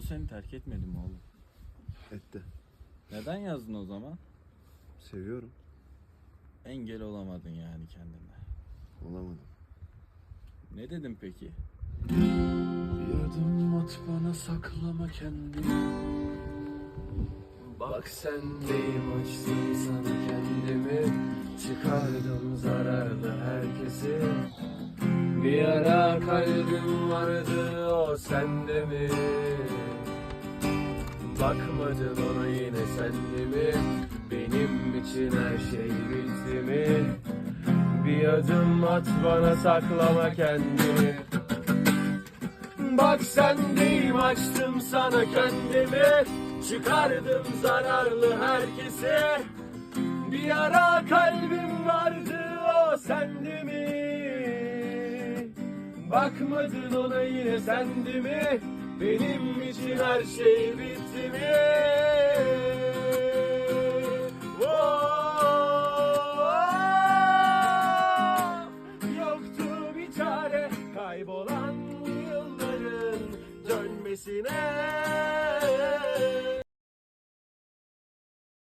O seni terk etmedi mi oğlum? Etti. Neden yazdın o zaman? Seviyorum. Engel olamadın yani kendine. Olamadım. Ne dedim peki? Bir adım at bana saklama kendini Bak sendeyim açtım sana kendimi Çıkardım zararlı herkesi Bir ara kalbim vardı o sende mi? Bakmadın ona yine sende mi? Benim için her şey bitti mi? Bir adım at bana saklama kendini Bak sendeyim açtım sana kendimi Çıkardım zararlı herkese Bir ara kalbim vardı o sende mi? Bakmadın ona yine sende mi? Benim için her şey bitti mi? Yoktu bir çare kaybolan yılların dönmesine